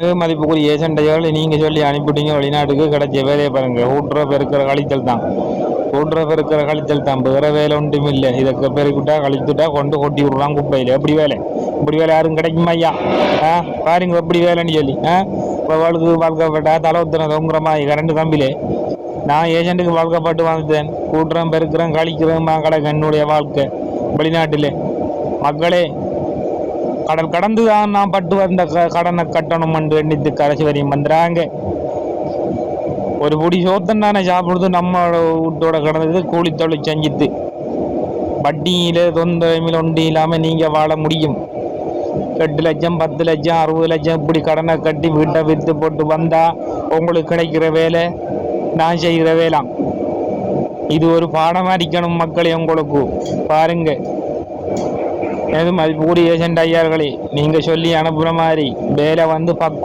மதிப்புக்குரிய ஏஜெண்டைகள் நீங்கள் சொல்லி அனுப்பிட்டீங்க வெளிநாட்டுக்கு கிடைச்ச வேலையை பாருங்க. ஊட்டுற பெருக்கிற கழித்தல் தான். ஊட்டுற பெருக்கிற கழித்தல் தான். வேறு வேலை ஒன்றும் இல்லை. இதை பெருக்கிட்டா கழித்துட்டா கொண்டு கொட்டி விடுறான் குப்பையில். எப்படி வேலை? இப்படி வேலை யாரும் கிடைக்குமா ஐயா? ஆ? பாருங்க எப்படி வேலைன்னு சொல்லி. ஆ? இப்போ வாழ்க்கை வாழ்க்கப்பட்டா தலை ஊத்துறேன் தொங்குற மாதிரி. கரண்ட் கம்பிலே நான் ஏஜென்ட்டுக்கு வாழ்க்கப்பட்டு வந்துட்டேன் கூட்டுறேன் பெருக்கிறேன் கழிக்கிறேன் கிடக்கு என்னுடைய வாழ்க்கை. வெளிநாட்டிலே. மக்களே கடல் கடந்து தான் நான் பட்டு வந்த க- கடனை கட்டணும் என்று எண்ணித்து கடைசி வரையும் வந்துறாங்க ஒரு பொடி சோத்தன் தானே சாப்பிடுறது நம்ம வீட்டோட கடந்தது கூலி தொழில் செஞ்சுட்டு வட்டியில தொந்தரமில் ஒன்று இல்லாமல் நீங்கள் வாழ முடியும். எட்டு லட்சம் பத்து லட்சம் அறுபது லட்சம் இப்படி கடனை கட்டி வீட்டை விற்று போட்டு வந்தால் உங்களுக்கு கிடைக்கிற வேலை நான் செய்கிற வேலாம் இது ஒரு பாடம் அடிக்கணும் மக்களே உங்களுக்கு. பாருங்க. எனது மதிப்புக்குரிய ஏஜென்ட் ஐயார்களே நீங்கள் சொல்லி அனுப்புகிற மாதிரி வேலை வந்து பக்